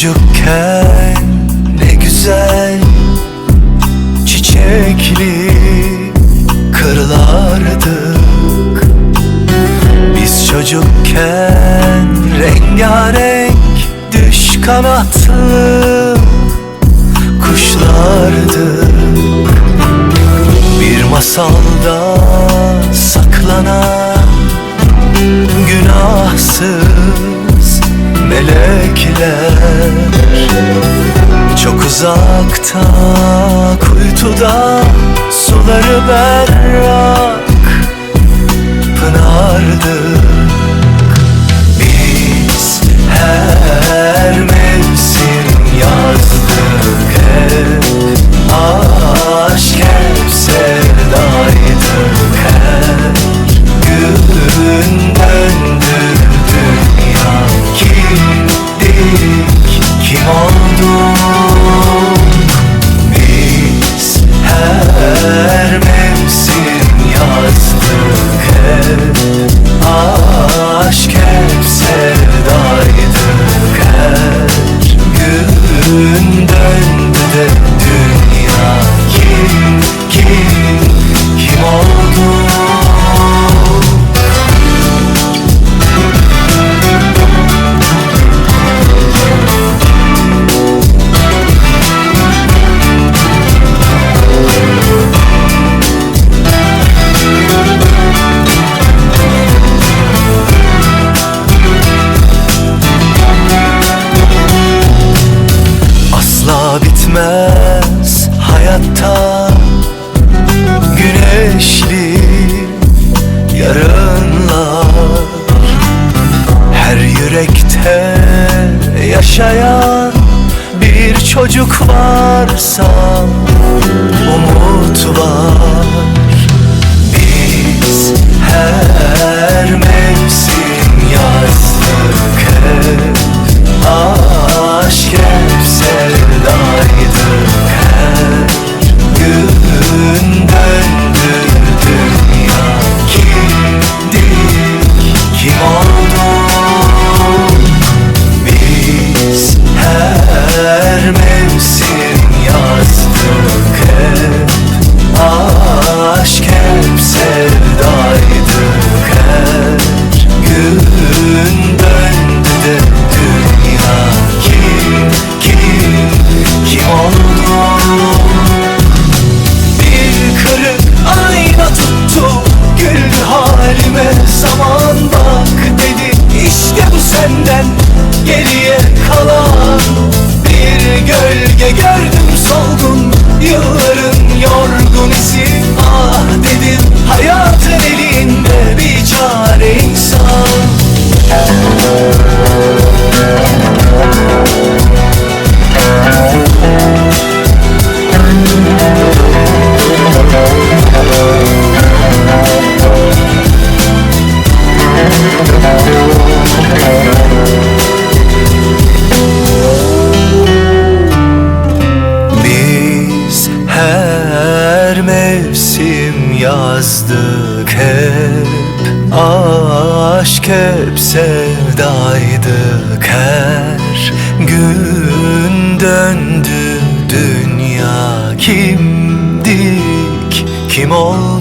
Çocukken ne güzel çiçekli kırlardık Biz çocukken rengarenk düş kanatlı kuşlardık. Bir masalda uzakta kuytuda suları berrak pınardık Güneşli yarınlar. Her yürekte yaşayan bir çocuk varsa Umut halime zaman bak dedi. İşte bu senden geriye kalan. Bir gölge gördüm solgun Yılların Aşk hep sevdaydık her gün döndü. Dünya Kimdik, kim olduk